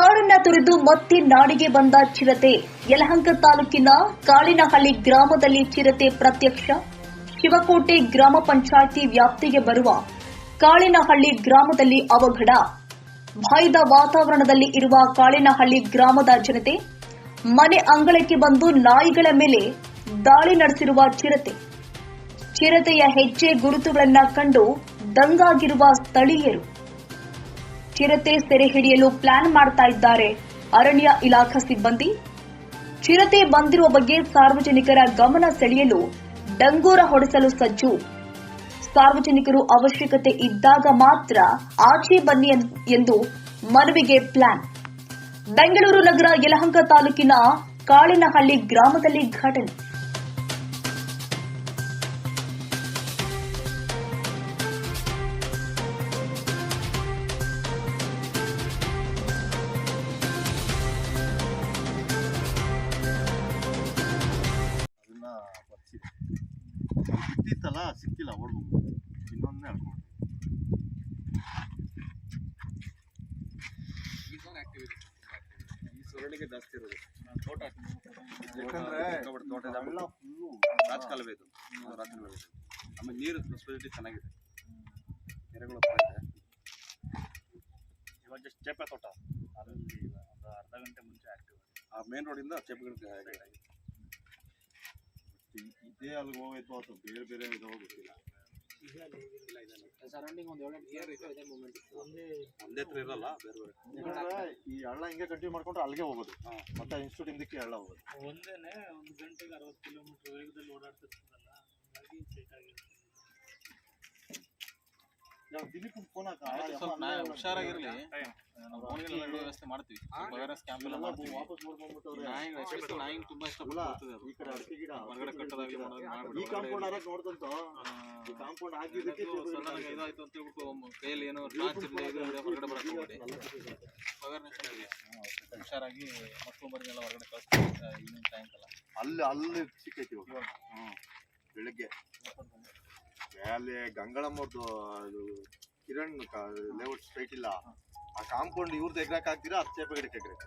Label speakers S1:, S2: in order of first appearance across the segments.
S1: ಕಾಡನ್ನ ತೊರೆದು ಮತ್ತೆ ನಾಡಿಗೆ ಬಂದ ಚಿರತೆ. ಯಲಹಂಕ ತಾಲೂಕಿನ ಕಾಳಿನಹಳ್ಳಿ ಗ್ರಾಮದಲ್ಲಿ ಚಿರತೆ ಪ್ರತ್ಯಕ್ಷ. ಶಿವಕೋಟೆ ಗ್ರಾಮ ಪಂಚಾಯಿತಿ ವ್ಯಾಪ್ತಿಗೆ ಬರುವ ಕಾಳಿನಹಳ್ಳಿ ಗ್ರಾಮದಲ್ಲಿ ಅವಘಡ. ಭಯದ ವಾತಾವರಣದಲ್ಲಿ ಇರುವ ಕಾಳಿನಹಳ್ಳಿ ಗ್ರಾಮದ ಜನತೆ, ಮನೆ ಅಂಗಳಕ್ಕೆ ಬಂದು ನಾಯಿಗಳ ಮೇಲೆ ದಾಳಿ ನಡೆಸಿರುವ ಚಿರತೆ. ಚಿರತೆಯ ಹೆಜ್ಜೆ ಗುರುತುಗಳನ್ನು ಕಂಡು ದಂಗಾಗಿರುವ ಸ್ಥಳೀಯರು. ಚಿರತೆ ಸೆರೆ ಹಿಡಿಯಲು ಪ್ಲಾನ್ ಮಾಡ್ತಾ ಇದ್ದಾರೆ. ಅರಣ್ಯ ಇಲಾಖಾ ಸಿಬ್ಬಂದಿ. ಚಿರತೆ ಬಂದಿರುವ ಬಗ್ಗೆ ಸಾರ್ವಜನಿಕರ ಗಮನ ಸೆಳೆಯಲು ಡಂಗೂರ ಹೊಡೆಸಲು ಸಜ್ಜು. ಸಾರ್ವಜನಿಕರು ಅವಶ್ಯಕತೆ ಇದ್ದಾಗ ಮಾತ್ರ ಆಚೆ ಬನ್ನಿ ಎಂದು ಮನವಿಗೆ ಪ್ಲಾನ್. ಬೆಂಗಳೂರು ನಗರ ಯಲಹಂಕ ತಾಲೂಕಿನ ಕಾಳಿನಹಳ್ಳಿ ಗ್ರಾಮದಲ್ಲಿ ಘಟನೆ.
S2: ಸಿಕ್ತಿತ್ತಲ್ಲ ಸಿಕ್ಕಿಲ್ಲ ಓಡ್ಬೋದು ಇನ್ನೊಂದನ್ನೇ ಹೇಳ್ಕೊಂಡು.
S3: ಈ ಸೊರಳಿಗೆ ಜಾಸ್ತಿ ಇರೋದು. ತೋಟ
S2: ಯಾಕಂದ್ರೆ
S3: ತೋಟ
S2: ಎಲ್ಲ ಫುಲ್ಲು
S3: ರಾಜಕಾಲುವೆ ಇದು. ರಾಜಕಾಲುವೆ ಆಮೇಲೆ ನೀರು ಫೆಸಿಲಿಟಿ ಚೆನ್ನಾಗಿದೆ. ಕೆರೆಗಳು
S4: ಇವಾಗ ಜಸ್ಟ್ ಚೇಪೆ ತೋಟ. ಒಂದು ಅರ್ಧ ಗಂಟೆ ಮುಂಚೆ ಆಕ್ಟಿವ್
S3: ಆ ಮೇನ್ ರೋಡಿಂದ ಚೇಪುಗಳಿಗೆ
S2: ಇದೇ ಅಲ್ಲಿಗೆ ಹೋಗೋಯ್ತು ಅಥವಾ ಬೇರೆ ಬೇರೆ
S5: ಇದು ಹೋಗುತ್ತಿಲ್ಲ ಒಂದು
S3: ಹತ್ರ ಇರಲ್ಲ? ಬೇರೆ ಬೇರೆ.
S2: ಯಾಕಂದ್ರೆ ಈ ಹಳ್ಳ ಹಿಂಗೆ ಕಂಟಿನ್ಯೂ ಮಾಡ್ಕೊಂಡ್ರೆ ಅಲ್ಲಿಗೆ ಹೋಗೋದು. ಮತ್ತೆ ಇನ್ಸ್ಟಿಟ್ಯೂಟ್ ಹಿಂದಕ್ಕೆ ಹಳ್ಳ ಹೋಗೋದು.
S4: ಒಂದೇನೆ ಒಂದು ಗಂಟೆಗೆ ಅರವತ್ತು ಕಿಲೋಮೀಟರ್ ವೇಗದಲ್ಲಿ ಓಡಾಡ್ತಿರ್ತದಲ್ಲ ಹಾಗಾಗಿ ಸೈಟ್ ಆಗಿರುತ್ತೆ
S6: ಸ್ವಲ್ಪ ನಾ ಹುಷಾರಾಗಿರಲಿ ನಾವು ಫೋನ್ಗೆಲ್ಲ ಇಡೋ ವ್ಯವಸ್ಥೆ ಮಾಡ್ತೀವಿ ಸ್ವಲ್ಪ ಅವೇರ್ನೆಸ್ ಕ್ಯಾಂಪ್ ಎಲ್ಲ ಮಾಡ್ತೀವಿ
S2: ವಾಪಸ್ ನೋಡ್ಕೊಂಡ್ಬಿಟ್ಟವ್ರೆ
S6: ನಾಯಿಗಳು ಎಸ್ಪೆಷಲಿ ನಾಯಿಗೆ ತುಂಬಾ
S2: ಇಲ್ಲ
S6: ಇಷ್ಟಪಡ್ತದೆ ಅದು
S2: ಈ ಕಡೆ ಅಡಿಕೆ ಗಿಡ
S6: ಹೊರಗಡೆ ಕಟ್ಟೋದಾಗ್ಲಿ ಮಾಡೋದಾಗ್ಲಿ ಮಾಡ್ಬಿಡು.
S2: ಈ ಕಾಂಪೌಂಡ್ ಹಾರಕ್ ನೋಡ್ದಂತ ಈ ಕಾಂಪೌಂಡ್ ಹಾಕಿದ್ದಕ್ಕೆ
S6: ಸಡನ್ ಇದಾಯ್ತು ಅಂತ ಹೇಳ್ಬಿಟ್ಟು ಕೈಯಲ್ಲಿ ಏನೋ ಟಾರ್ಚ್ ಇರಲಿ ಇದು ಇರಲಿ ಹೊರಗಡೆ ಬರಕ್ ಹೋಗ್ಬೇಡಿ ಅವೇರ್ನೆಸ್ ಇರಲಿ ಹುಷಾರಾಗಿ ಮಕ್ಕಳು ಹೊರಗಡೆ ಕಳಿಸ್ತೀವಿ ಈವ್ನಿಂಗ್ ಸಾಯಂಕಾಲ
S2: ಅಲ್ಲಿ ಅಲ್ಲಿ ಸಿಕ್ಕೈತಿ ಇವಾಗ ಬೆಳಗ್ಗೆ ಅಲ್ಲಿ ಗಂಗಳಮ್ಮವ್ರದ್ದು ಇದು ಕಿರಣ್ ಲೇಔಟ್ ಸ್ಟ್ರೈಟ್ ಇಲ್ಲ. ಆ ಕಾಂಪೌಂಡ್ ಇವ್ರದ್ದು ಎಗ್ರಾಕ್ ಹಾಕ್ತೀರಾ ಅದು ಚೇಪೆ ಗಿಡಕ್ಕೆ ಎಗ್ರಾಕ್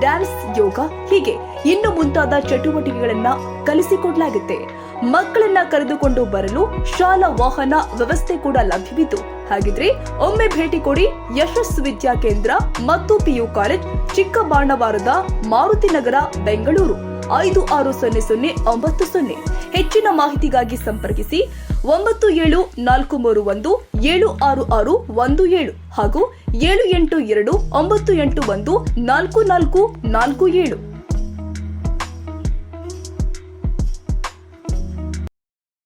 S1: ಡ್ಯಾನ್ಸ್ ಯೋಗ ಹೀಗೆ ಇನ್ನು ಮುಂತಾದ ಚಟುವಟಿಕೆಗಳನ್ನ ಕಲಿಸಿಕೊಡಲಾಗುತ್ತೆ. ಮಕ್ಕಳನ್ನ ಕರೆದುಕೊಂಡು ಬರಲು ಶಾಲಾ ವಾಹನ ವ್ಯವಸ್ಥೆ ಕೂಡ ಲಭ್ಯವಿದ್ದು ಹಾಗಿದ್ರೆ ಒಮ್ಮೆ ಭೇಟಿ ಕೊಡಿ ಯಶಸ್ ವಿದ್ಯಾ ಕೇಂದ್ರ ಮತ್ತು ಪಿಯು ಕಾಲೇಜ್ ಚಿಕ್ಕಬಾಣವಾರದ ಮಾರುತಿ ನಗರ, ಬೆಂಗಳೂರು. ಐದು ಆರು ಸೊನ್ನೆ ಸೊನ್ನೆ ಒಂಬತ್ತು ಸೊನ್ನೆ. ಹೆಚ್ಚಿನ ಮಾಹಿತಿಗಾಗಿ ಸಂಪರ್ಕಿಸಿ ಒಂಬತ್ತು ಏಳು ನಾಲ್ಕು ಮೂರು ಒಂದು ಏಳು ಆರು ಆರು ಒಂದು ಏಳು ಹಾಗೂ ಏಳು ಎಂಟು ಎರಡು ಒಂಬತ್ತು ಎಂಟು ಒಂದು ನಾಲ್ಕು ನಾಲ್ಕು ನಾಲ್ಕು ಏಳು.